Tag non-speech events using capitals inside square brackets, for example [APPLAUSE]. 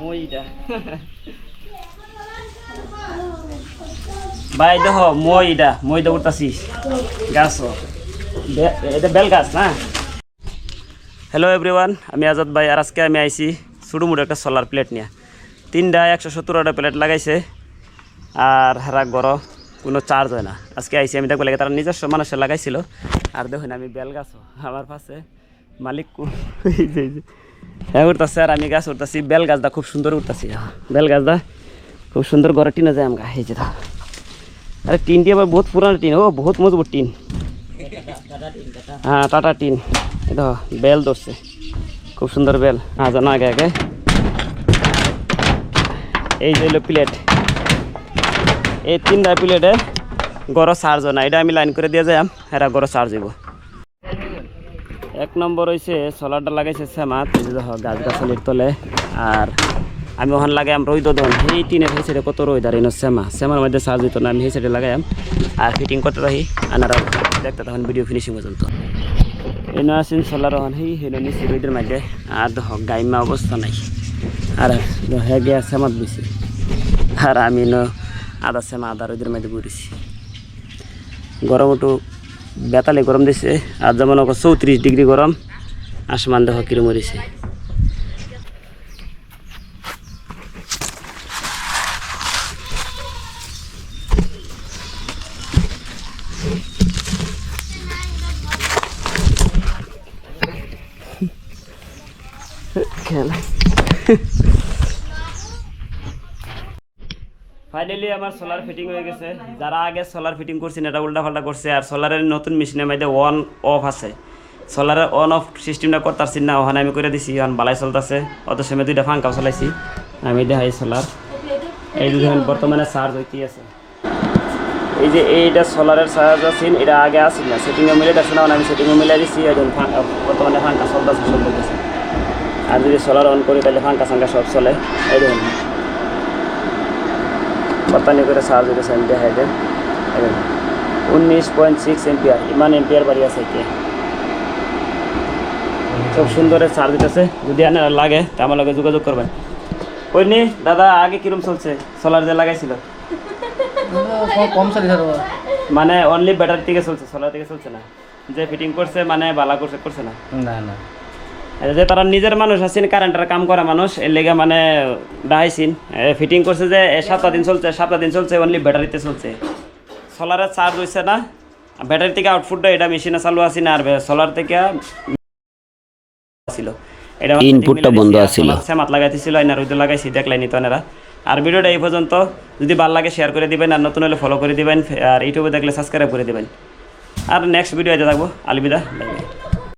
মইটা [LAUGHS] ভাই, দেখো, মই এটা, মই গাছ এটা বেল গাছ না? হ্যালো এভরিওয়ান আমি আজাদ ভাই, আর আজকে আমি আইছি সুডুমুডু একটা সোলার প্লেট নিয়ে। তিনটা একশো সত্তরটা প্লেট লাগাইছে, আর হারা গড় কোনো চার্জ হয় না। আজকে আইসি আমি দেখব লাগে, তারা নিজস্ব মানুষের লাগাইছিল। আর দেখুন আমি বেল গাছও আমার পাশে মালিক। [LAUGHS] হ্যাঁ উঠতেছে আর আমি গাছ উঠতেছি, বেল গাছটা খুব সুন্দর উঠতেছি। বেল গাছটা খুব সুন্দর ঘরে টিনে যায় আমগা, এই যে দা। আরে টিনটি আবার বহুত পুরানো টিন, ও বহুত মজবুত টিন। হ্যাঁ টাটা টিন। এটা বেল ধরছে। খুব সুন্দর বেল। হ্যাঁ জানো আগে আগে। এই যে প্লেট। এই তিনটা প্লেটে গড় চার্জ না, এটা আমি লাইন করে দিয়ে যাই, এরা গড় চার্জ হইব। এক নম্বর হয়েছে সোলারটা লাগাইছে সেমাত এই গাছ গাছালির তলে। আর আমি ওখানে লাগাইম রইদ দন। সেই টিনের সেই সাইডে কত আর এনো সেমা সেমার মধ্যে চার্জ হইতো না, আমি সেই সাইডে লাগাইম আর ফিটিং করতে থাকি আনারা দেখতে তখন ভিডিও ফিনিশিং পর্যন্ত। এনো আছেন সোলার ওখান সেই হেনো নিচে রইদের মাঝে আর দেখো, গাইমা অবস্থা নাই। আর হে গিয়া সেমাত বেশি আর আমি ন আদা সেমা আদা রইদের মধ্যে পড়েছি গরম একটু বেতালে গরম দিছে। আর যেমন ওকে চৌত্রিশ ডিগ্রি গরম আসমান দেখো কিরম মরিছে খেলা। ফাইনালি আমার সোলার ফিটিং হয়ে গেছে। যারা আগে সোলার ফিটিং করছেন এটা উল্টা পাল্টা করছে। আর সোলারের নতুন মেশিনের মধ্যে অন অফ আছে। সোলারের অন অফ সিস্টেমটা করতেছি না, ওখানে আমি করে দিছি, এখন বালাই চলতেছে। অত সময় দুইটা ফাঙ্কাও চলাইছি। আমি দেখাই সোলার এই যে দেখেন, বর্তমানে চার্জ হইতে আছে। এই যে এইটা সোলারের চার্জ আছে, এটা আগে আসছিল না। সেটিংয়ে মিলে দেখছে না আমি সেটিংয়ে মিলে দিচ্ছি এখন বর্তমানে ফাঙ্কা চলতেছে সব আর যদি সোলার অন করি, তাহলে ফাঙ্কা ফাঙ্কা সব চলে। এই দেখুন। বর্তমানে করে চার্জ হইতেছে আমি দেখাই দেন। উনিশ পয়েন্ট সিক্স এম্পিয়ার, ইমান এম্পিয়ার বাড়ি আছে এতিয়া খুব সুন্দরে চার্জ দিতেছে, যদি আনে লাগে, তা আমার লগে যোগাযোগ করবেন। কইনি, দাদা, আগে কিরম চলছে? সোলার যে লাগাইছিল? কম মানে অনলি ব্যাটারি থেকে চলছে সোলার থেকে চলছে না। যে ফিটিং করছে মানে বালা করছে করছে না। না না। যে তারা নিজের মানুষ আছেন কারেন্টের কাম করা মানুষ এর লেগে মানে ডাহাইছিন ফিটিং করছে যে সাতটা দিন চলছে সাতটা দিন চলছে অনলি ব্যাটারিতে চলছে। সোলারের চার্জ হয়েছে না ব্যাটারি থেকে আউটপুটটা এটা মেশিনে চালু আছে না আর সোলার থেকে ছিল। এটা ইনপুটটা বন্ধ আছিল। সেমাত লাগাইতেছিল আইনার লাগাইছি দেখলাইনি তো এনারা আর ভিডিওটা এই পর্যন্ত। যদি ভালো লাগে শেয়ার করে দিবেন আর নতুন হলে ফলো করে দিবেন আর ইউটিউবে দেখলে সাবস্ক্রাইব করে দিবেন। আর নেক্সট ভিডিও থাকব। আলবিদা